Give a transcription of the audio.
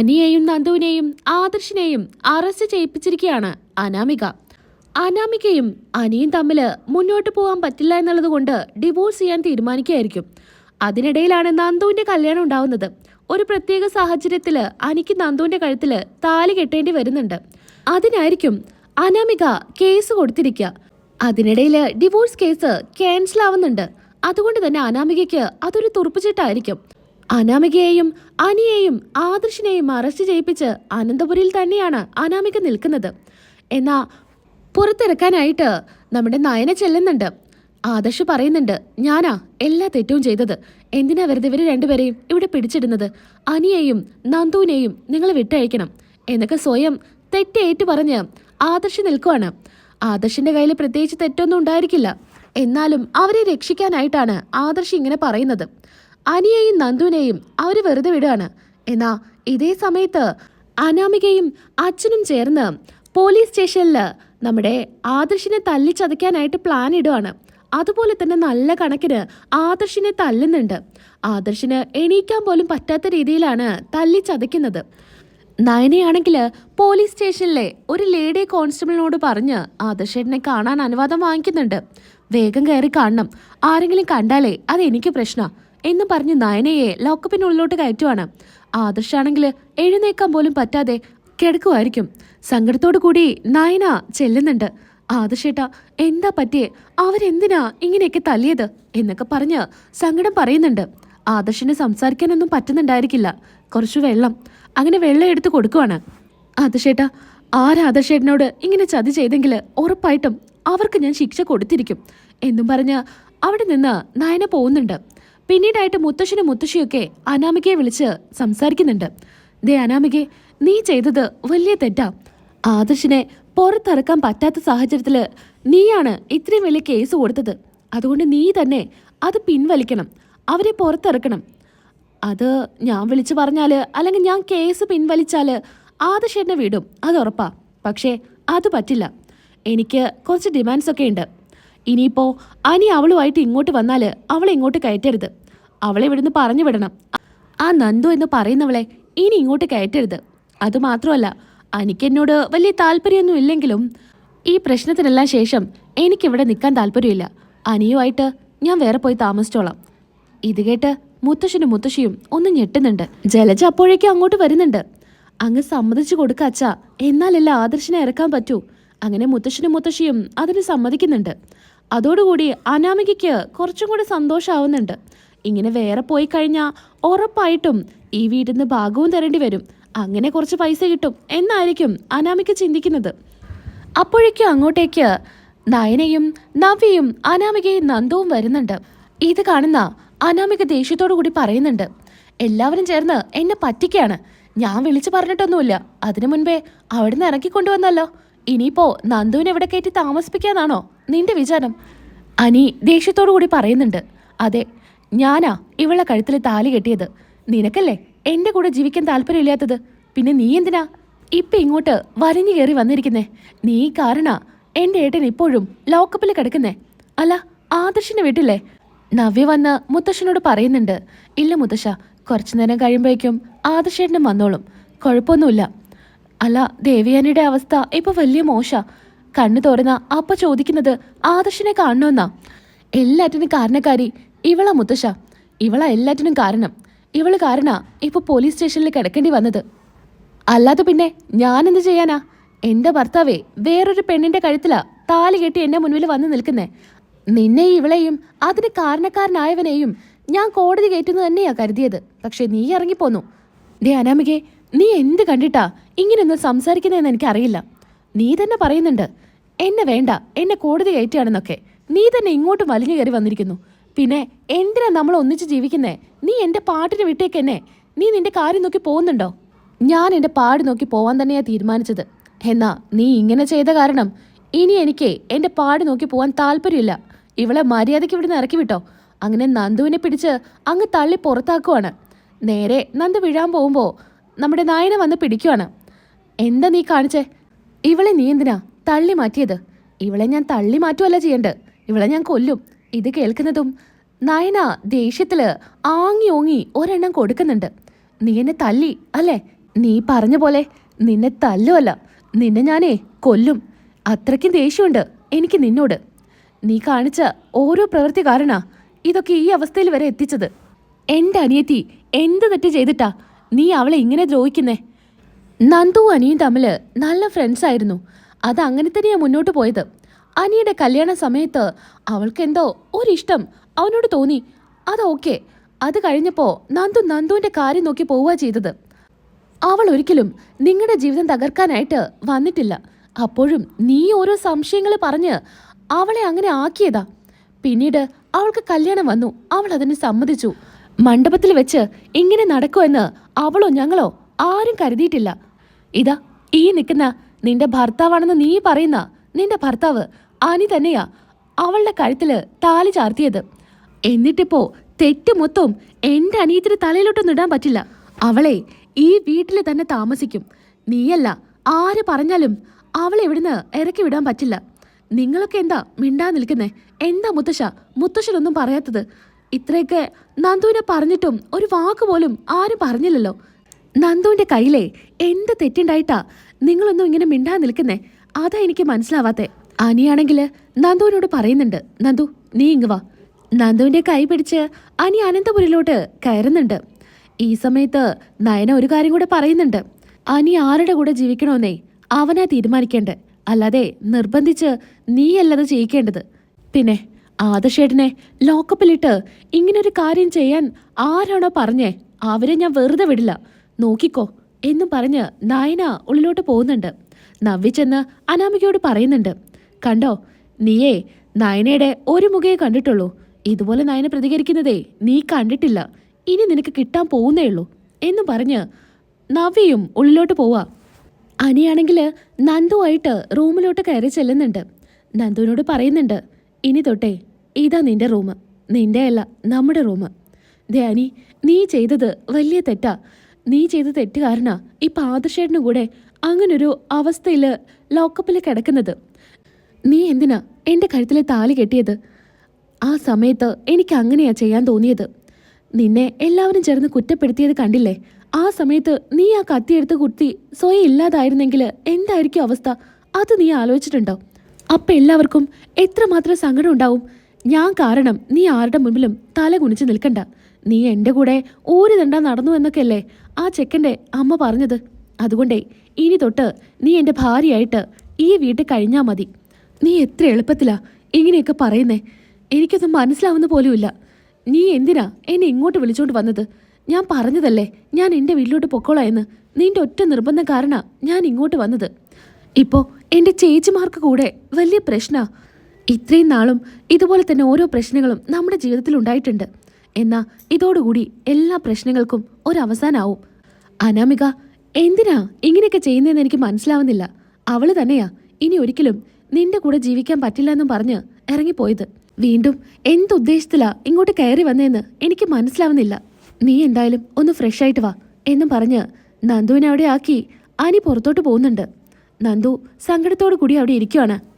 അനിയെയും നന്ദുവിനെയും ആദർശിനെയും arrest ചെയ്യിപ്പിച്ചിരിക്കുകയാണ് Anamika. അനാമികയും അനിയും തമ്മിൽ മുന്നോട്ട് പോകാൻ പറ്റില്ല എന്നുള്ളതുകൊണ്ട് ഡിവോഴ്സ് ചെയ്യാൻ തീരുമാനിക്കുകയായിരിക്കും. അതിനിടയിലാണ് നന്ദുവിന്റെ കല്യാണം ഉണ്ടാവുന്നത്. ഒരു പ്രത്യേക സാഹചര്യത്തിൽ അനിക്ക് നന്ദുവിന്റെ കഴുത്തിൽ താലി കെട്ടേണ്ടി വരുന്നുണ്ട്. അതിനായിരിക്കും അനാമിക കേസ് കൊടുത്തിരിക്കുക. അതിനിടയിൽ ഡിവോഴ്സ് കേസ് ക്യാൻസൽ ആവുന്നുണ്ട്. അതുകൊണ്ട് തന്നെ അനാമികയ്ക്ക് അതൊരു തുറപ്പുചിട്ടായിരിക്കും. അനാമികയെയും അനിയെയും ആദർശിനെയും അറസ്റ്റ് ചെയ്യിപ്പിച്ച് അനന്തപുരിയിൽ തന്നെയാണ് അനാമിക നിൽക്കുന്നത്. എന്നാ പുറത്തിറക്കാനായിട്ട് നമ്മുടെ നയന ചെല്ലുന്നുണ്ട്. ആദർശ് പറയുന്നുണ്ട് ഞാനാ എല്ലാ തെറ്റും ചെയ്തത്. എന്തിനാ വെറുതെ ഇവർ രണ്ടുപേരെയും ഇവിടെ പിടിച്ചിടുന്നത്? അനിയെയും നന്ദുവിനെയും നിങ്ങൾ വിട്ടയക്കണം. എന്നൊക്കെ സ്വയം തെറ്റേറ്റു പറഞ്ഞ് ആദർശ് നിൽക്കുവാണ്. ആദർശിന്റെ കയ്യിൽ പ്രത്യേകിച്ച് തെറ്റൊന്നും ഉണ്ടായിരിക്കില്ല. എന്നാലും അവരെ രക്ഷിക്കാനായിട്ടാണ് ആദർശ് ഇങ്ങനെ പറയുന്നത്. അനിയെയും നന്ദുവിനെയും അവർ വെറുതെ വിടുകയാണ്. എന്നാ ഇതേ സമയത്ത് അനാമികയും അച്ഛനും ചേർന്ന് പോലീസ് സ്റ്റേഷനിൽ നമ്മുടെ ആദർശിനെ തല്ലിച്ചതയ്ക്കാനായിട്ട് പ്ലാൻ ഇടുകയാണ്. അതുപോലെ തന്നെ നല്ല കണക്കിന് ആദർശിനെ തല്ലുന്നുണ്ട്. ആദർശിന് എണീക്കാൻ പോലും പറ്റാത്ത രീതിയിലാണ് തല്ലിച്ചതയ്ക്കുന്നത് നയനയാണെങ്കിൽ പോലീസ് സ്റ്റേഷനിലെ ഒരു ലേഡി കോൺസ്റ്റബിളിനോട് പറഞ്ഞ് ആദർശേട്ടനെ കാണാൻ അനുവാദം വാങ്ങിക്കുന്നുണ്ട്. വേഗം കയറി കാണണം. ആരെങ്കിലും കണ്ടാലേ അത് എനിക്ക് പ്രശ്ന. എന്ന് പറഞ്ഞ് നയനയെ ലോക്കപ്പിനുള്ളിലോട്ട് കയറ്റുവാണ്. ആദർശാണെങ്കിൽ എഴുന്നേക്കാൻ പോലും പറ്റാതെ കിടക്കുമായിരിക്കും സങ്കടത്തോടു കൂടി നയന ചെല്ലുന്നുണ്ട്. ആദർശേട്ട എന്താ പറ്റിയേ? അവരെന്തിനാ ഇങ്ങനെയൊക്കെ തല്ലിയത്? എന്നൊക്കെ പറഞ്ഞ് സങ്കടം പറയുന്നുണ്ട്. ആദർശിന് സംസാരിക്കാനൊന്നും പറ്റുന്നുണ്ടായിരിക്കില്ല. കുറച്ച് വെള്ളം. അങ്ങനെ വെള്ളം എടുത്ത് കൊടുക്കുവാണ്. ആദർശേട്ട ആരാദർശേട്ടനോട് ഇങ്ങനെ ചതി ചെയ്തെങ്കിൽ ഉറപ്പായിട്ടും അവർക്ക് ഞാൻ ശിക്ഷ കൊടുത്തിരിക്കും. എന്നും പറഞ്ഞ് അവിടെ നിന്ന് നയന പോകുന്നുണ്ട് പിന്നീടായിട്ട് മുത്തശ്ശനും മുത്തശ്ശിയൊക്കെ അനാമികയെ വിളിച്ച് സംസാരിക്കുന്നുണ്ട്. ദേ അനാമികെ നീ ചെയ്തത് വലിയ തെറ്റാ. ആദർശിനെ പുറത്തിറക്കാൻ പറ്റാത്ത സാഹചര്യത്തിൽ നീയാണ് ഇത്രയും വലിയ കേസ് കൊടുത്തത്. അതുകൊണ്ട് നീ തന്നെ അത് പിൻവലിക്കണം. അവരെ പുറത്തിറക്കണം. അത് ഞാൻ വിളിച്ചു പറഞ്ഞാൽ അല്ലെങ്കിൽ ഞാൻ കേസ് പിൻവലിച്ചാൽ ആദർശേട്ടനെ വിടും. അത് ഉറപ്പാ. പക്ഷേ അത് പറ്റില്ല. എനിക്ക് കുറച്ച് ഡിമാൻഡ്സ് ഒക്കെ ഉണ്ട്. ഇനിയിപ്പോ അനി അവളുമായിട്ട് ഇങ്ങോട്ട് വന്നാൽ അവളെ ഇങ്ങോട്ട് കയറ്റരുത്. അവളെ ഇവിടുന്ന് പറഞ്ഞു വിടണം. ആ നന്ദു എന്ന് പറയുന്നവളെ ഇനി ഇങ്ങോട്ട് കയറ്റരുത്. അതുമാത്രമല്ല അനിക്ക് എന്നോട് വലിയ താല്പര്യമൊന്നും ഇല്ലെങ്കിലും ഈ പ്രശ്നത്തിനെല്ലാം ശേഷം എനിക്കിവിടെ നിൽക്കാൻ താല്പര്യമില്ല. അനിയുമായിട്ട് ഞാൻ വേറെ പോയി താമസിച്ചോളാം. ഇത് കേട്ട് മുത്തശ്ശനും മുത്തശ്ശിയും ഒന്ന് ഞെട്ടുന്നുണ്ട്. ജലജ അപ്പോഴേക്കും അങ്ങോട്ട് വരുന്നുണ്ട്. അങ്ങ് സമ്മതിച്ചു കൊടുക്ക അച്ഛ. എന്നാലല്ല ആദർശിനെ ഇറക്കാൻ പറ്റൂ. അങ്ങനെ മുത്തശ്ശനും മുത്തശ്ശിയും അതിന് സമ്മതിക്കുന്നുണ്ട്. അതോടുകൂടി അനാമികയ്ക്ക് കുറച്ചും കൂടി സന്തോഷമാവുന്നുണ്ട് ഇങ്ങനെ വേറെ പോയി കഴിഞ്ഞാൽ ഉറപ്പായിട്ടും ഈ വീട്ടിൽ നിന്ന് ഭാഗവും തരേണ്ടി വരും. അങ്ങനെ കുറച്ച് പൈസ കിട്ടും എന്നായിരിക്കും അനാമിക ചിന്തിക്കുന്നത്. അപ്പോഴേക്കും അങ്ങോട്ടേക്ക് നയനയും നവ്യയും അനാമികയും നന്ദവും വരുന്നുണ്ട്. ഇത് കാണുന്ന അനാമിക ദേഷ്യത്തോടു കൂടി പറയുന്നുണ്ട്. എല്ലാവരും ചേർന്ന് എന്നെ പറ്റിക്കാണ്. ഞാൻ വിളിച്ചു പറഞ്ഞിട്ടൊന്നുമില്ല. അതിനു മുൻപേ അവിടുന്ന് ഇറക്കിക്കൊണ്ടുവന്നല്ലോ ഇനിയിപ്പോ നന്ദുവിനെ ഇവിടെ കയറ്റി താമസിപ്പിക്കാനാണോ നിന്റെ വിചാരം? അനി ദേഷ്യത്തോടു കൂടി പറയുന്നുണ്ട്. അതെ ഞാനാ ഇവളെ കഴുത്തിൽ താലി കെട്ടിയത്. നിനക്കല്ലേ എന്റെ കൂടെ ജീവിക്കാൻ താല്പര്യമില്ലാത്തത്? പിന്നെ നീ എന്തിനാ ഇപ്പൊ ഇങ്ങോട്ട് വലിഞ്ഞു കയറി വന്നിരിക്കുന്നേ? നീ കാരണ എന്റെ ഏട്ടൻ ഇപ്പോഴും ലോക്കപ്പിൽ കിടക്കുന്നേ? അല്ല ആദർശിനെ വിട്ടില്ലേ നവ്യ വന്ന് മുത്തശ്ശനോട് പറയുന്നുണ്ട്. ഇല്ല മുത്തശ്ശ കുറച്ചു നേരം കഴിയുമ്പോഴേക്കും ആദർശേട്ടനും വന്നോളും. കുഴപ്പമൊന്നുമില്ല. അല്ല ദേവിയാനിയുടെ അവസ്ഥ ഇപ്പൊ വലിയ മോശ. കണ്ണു തുറന്ന അപ്പ ചോദിക്കുന്നത് ആദർശിനെ കാണണമെന്നാ എല്ലാറ്റിനും കാരണക്കാരി ഇവളാ മുത്തശ്ശ. ഇവളാ എല്ലാറ്റിനും കാരണം. ഇവൾ കാരണ ഇപ്പൊ പോലീസ് സ്റ്റേഷനിൽ കിടക്കേണ്ടി വന്നത്. അല്ലാതെ പിന്നെ ഞാൻ എന്ത് ചെയ്യാനാ? എന്റെ ഭർത്താവേ വേറൊരു പെണ്ണിന്റെ കഴുത്തിലാ താലി കെട്ടി എന്റെ മുൻപിൽ വന്ന് നിൽക്കുന്നേ. നിന്നെയും ഇവളെയും അതിന് കാരണക്കാരനായവനെയും ഞാൻ കോടതി കയറ്റുന്നു തന്നെയാ കരുതിയത്. പക്ഷെ നീ ഇറങ്ങിപ്പോന്നു. ദേ അനാമികെ നീ എന്ത് കണ്ടിട്ടാ ഇങ്ങനെയൊന്നും സംസാരിക്കുന്നതെന്ന് എനിക്കറിയില്ല. നീ തന്നെ പറയുന്നുണ്ട് എന്നെ വേണ്ട എന്നെ കോടതി കയറ്റുകയാണെന്നൊക്കെ. നീ തന്നെ ഇങ്ങോട്ട് വലിഞ്ഞു കയറി വന്നിരിക്കുന്നു. പിന്നെ എന്തിനാ നമ്മൾ ഒന്നിച്ച് ജീവിക്കുന്നേ? നീ എന്റെ പാട്ടിന് വിട്ടേക്കെന്നെ നീ നിന്റെ കാര്യം നോക്കി പോകുന്നുണ്ടോ? ഞാൻ എന്റെ പാട് നോക്കി പോവാൻ തന്നെയാണ് തീരുമാനിച്ചത്. എന്നാ നീ ഇങ്ങനെ ചെയ്ത കാരണം ഇനി എനിക്ക് എന്റെ പാട് നോക്കി പോവാൻ താല്പര്യമില്ല. ഇവളെ മര്യാദയ്ക്ക് ഇവിടുന്ന് ഇറക്കി വിട്ടോ. അങ്ങനെ നന്ദുവിനെ പിടിച്ച് അങ്ങ് തള്ളി പുറത്താക്കുവാണ്. നേരെ നന്ദു വീഴാൻ പോകുമ്പോ നമ്മുടെ നായന വന്ന് പിടിക്കുവാണ്. എന്താ നീ കാണിച്ചേ? ഇവളെ നീ എന്തിനാ തള്ളി മാറ്റിയത്? ഇവളെ ഞാൻ തള്ളി മാറ്റുമല്ല ചെയ്യണ്ട്? ഇവളെ ഞാൻ കൊല്ലും. ഇത് കേൾക്കുന്നതും നയന ദേഷ്യത്തിൽ ആങ്ങി ഓങ്ങി ഒരെണ്ണം കൊടുക്കുന്നുണ്ട്. നീ എന്നെ തല്ലി അല്ലേ? നീ പറഞ്ഞ പോലെ നിന്നെ തല്ലുമല്ല നിന്നെ ഞാനേ കൊല്ലും. അത്രയ്ക്കും ദേഷ്യമുണ്ട് എനിക്ക് നിന്നോട്. നീ കാണിച്ച ഓരോ പ്രവൃത്തി കാരണ ഇതൊക്കെ ഈ അവസ്ഥയിൽ വരെ എത്തിച്ചത്. എന്റെ അനിയത്തി എന്ത് തെറ്റ് ചെയ്തിട്ടാ നീ അവളെ ഇങ്ങനെ ദ്രോഹിക്കുന്നേ? നന്ദുവും അനിയും തമ്മിൽ നല്ല ഫ്രണ്ട്സ് ആയിരുന്നു. അത് അങ്ങനെ തന്നെയാ മുന്നോട്ട് പോയത്. അനിയുടെ കല്യാണ സമയത്ത് അവൾക്കെന്തോ ഒരിഷ്ടം അവനോട് തോന്നി. അത് ഓക്കെ അത് കഴിഞ്ഞപ്പോൾ നന്ദു നന്ദുവിന്റെ കാര്യം നോക്കി പോവുക ചെയ്തത്. അവൾ ഒരിക്കലും നിങ്ങളുടെ ജീവിതം തകർക്കാനായിട്ട് വന്നിട്ടില്ല. അപ്പോഴും നീ ഓരോ സംശയങ്ങൾ പറഞ്ഞ് അവളെ അങ്ങനെ ആക്കിയതാ. പിന്നീട് അവൾക്ക് കല്യാണം വന്നു. അവൾ അതിന് സമ്മതിച്ചു. മണ്ഡപത്തിൽ വെച്ച് ഇങ്ങനെ നടക്കുമെന്ന് അവളോ ഞങ്ങളോ ആരും കരുതിയിട്ടില്ല. ഇതാ ഈ നിൽക്കുന്ന നിന്റെ ഭർത്താവാണെന്ന് നീ പറയുന്ന നിന്റെ ഭർത്താവ് അനി തന്നെയാ അവളുടെ കഴുത്തിൽ താലി ചാർത്തിയത്. എന്നിട്ടിപ്പോ തെറ്റ് മൊത്തവും എന്റെ അനിയത്തിന് തലയിലോട്ടൊന്നും ഇടാൻ പറ്റില്ല. അവളെ ഈ വീട്ടിൽ തന്നെ താമസിക്കും. നീയല്ല ആര് പറഞ്ഞാലും അവളെ ഇവിടുന്ന് ഇറക്കി വിടാൻ പറ്റില്ല. നിങ്ങളൊക്കെ എന്താ മിണ്ടാ നിൽക്കുന്നേ? എന്താ മുത്തശ്ശ? മുത്തശ്ശനൊന്നും പറയാത്തത്. ഇത്രയൊക്കെ നന്ദുവിനെ പറഞ്ഞിട്ടും ഒരു വാക്ക് പോലും ആരും പറഞ്ഞില്ലല്ലോ. നന്ദുവിന്റെ കയ്യിലെ എന്ത് തെറ്റുണ്ടായിട്ടാ? നിങ്ങളൊന്നും ഇങ്ങനെ മിണ്ടാ നിൽക്കുന്നേ? അതാ എനിക്ക് മനസ്സിലാവാത്തെ. അനിയാണെങ്കിൽ നന്ദുവിനോട് പറയുന്നുണ്ട്. നന്ദു നീ ഇങ്ങ് വാ. നന്ദുവിന്റെ കൈ പിടിച്ച് അനി അനന്തപുരിലോട്ട് കയറുന്നുണ്ട്. ഈ സമയത്ത് നയന ഒരു കാര്യം കൂടെ പറയുന്നുണ്ട്. അനി ആരുടെ കൂടെ ജീവിക്കണമെന്നേ അവനാ തീരുമാനിക്കേണ്ടത്. അല്ലാതെ നിർബന്ധിച്ച് നീയല്ലത് ചെയ്യിക്കേണ്ടത്. പിന്നെ ആദർശേട്ടനെ ലോക്കപ്പിലിട്ട് ഇങ്ങനൊരു കാര്യം ചെയ്യാൻ ആരാണോ പറഞ്ഞേ അവരെ ഞാൻ വെറുതെ വിടില്ല. നോക്കിക്കോ എന്നും പറഞ്ഞ് നയന ഉള്ളിലോട്ട് പോകുന്നുണ്ട്. നവ്വിച്ചെന്ന് അനാമികയോട് പറയുന്നുണ്ട്. കണ്ടോ നീയേ നയനയുടെ ഒരു മുഖയെ കണ്ടിട്ടുള്ളൂ. ഇതുപോലെ നയന പ്രതികരിക്കുന്നതേ നീ കണ്ടിട്ടില്ല. ഇനി നിനക്ക് കിട്ടാൻ പോകുന്നേ ഉള്ളൂ എന്നും പറഞ്ഞ് നവ്യയും ഉള്ളിലോട്ട് പോവാ. അനിയാണെങ്കിൽ നന്ദുവായിട്ട് റൂമിലോട്ട് കയറി ചെല്ലുന്നുണ്ട്. നന്ദുവിനോട് പറയുന്നുണ്ട് ഇനി തൊട്ടേ ഇതാ നിന്റെ റൂം നിന്റെയല്ല നമ്മുടെ റൂം അനി നീ ചെയ്തത് വലിയ തെറ്റാ. നീ ചെയ്ത തെറ്റ് കാരണ ഇപ്പം ആദർശേട്ടനും കൂടെ അങ്ങനൊരു അവസ്ഥയിൽ ലോക്കപ്പിൽ കിടക്കുന്നത്. നീ എന്തിനാ എന്റെ കഴുത്തിൽ താലി കെട്ടിയത്? ആ സമയത്ത് എനിക്ക് അങ്ങനെയാ ചെയ്യാൻ തോന്നിയത്. നിന്നെ എല്ലാവരും ചേർന്ന് കുറ്റപ്പെടുത്തിയത് കണ്ടില്ലേ? ആ സമയത്ത് നീ ആ കത്തിയെടുത്ത് കുത്തി സ്വയം ഇല്ലാതായിരുന്നെങ്കിൽ എന്തായിരിക്കും അവസ്ഥ? അത് നീ ആലോചിച്ചിട്ടുണ്ടോ? അപ്പം എല്ലാവർക്കും എത്രമാത്രം സങ്കടം ഉണ്ടാവും? ഞാൻ കാരണം നീ ആരുടെ മുമ്പിലും തല കുണിച്ച് നിൽക്കണ്ട. നീ എന്റെ കൂടെ ഒരു തണ്ട നടന്നു എന്നൊക്കെയല്ലേ? ആ ചെക്കന്റെ അമ്മ പറഞ്ഞത് അതുകൊണ്ടേ ഇനി തൊട്ട് നീ എന്റെ ഭാര്യയായിട്ട് ഈ വീട്ടിൽ കഴിഞ്ഞാൽ മതി. നീ എത്ര എളുപ്പത്തിലാ ഇങ്ങനെയൊക്കെ പറയുന്നേ. എനിക്കൊന്നും മനസ്സിലാവുന്ന പോലുമില്ല. നീ എന്തിനാ എന്നെ ഇങ്ങോട്ട് വിളിച്ചോണ്ട് വന്നത്? ഞാൻ പറഞ്ഞതല്ലേ ഞാൻ എന്റെ വീട്ടിലോട്ട് പൊക്കോളാം എന്ന്. നിന്റെ ഒറ്റ നിർബന്ധം കാരണ ഞാൻ ഇങ്ങോട്ട് വന്നത്. ഇപ്പോൾ എന്റെ ചേച്ചിമാർക്ക് കൂടെ വലിയ പ്രശ്നമാണ് ഇത്രയും നാളും ഇതുപോലെ തന്നെ ഓരോ പ്രശ്നങ്ങളും നമ്മുടെ ജീവിതത്തിൽ ഉണ്ടായിട്ടുണ്ട്. എന്നാ ഇതോടുകൂടി എല്ലാ പ്രശ്നങ്ങൾക്കും ഒരവസാനാവും. അനാമിക എന്തിനാ ഇങ്ങനെയൊക്കെ ചെയ്യുന്നതെന്ന് എനിക്ക് മനസ്സിലാവുന്നില്ല. അവൾ തന്നെയാ ഇനി ഒരിക്കലും നിന്റെ കൂടെ ജീവിക്കാൻ പറ്റില്ല എന്നും പറഞ്ഞ് ഇറങ്ങിപ്പോയത്. വീണ്ടും എന്തുദ്ദേശത്തിലാ ഇങ്ങോട്ട് കയറി വന്നതെന്ന് എനിക്ക് മനസ്സിലാവുന്നില്ല. നീ എന്തായാലും ഒന്ന് ഫ്രഷ് ആയിട്ട് വാ എന്നും പറഞ്ഞ് നന്ദുവിനെ അവിടെ ആക്കി അനി പുറത്തോട്ട് പോകുന്നുണ്ട്. നന്ദു സങ്കടത്തോടു കൂടി അവിടെ ഇരിക്കുവാണ്.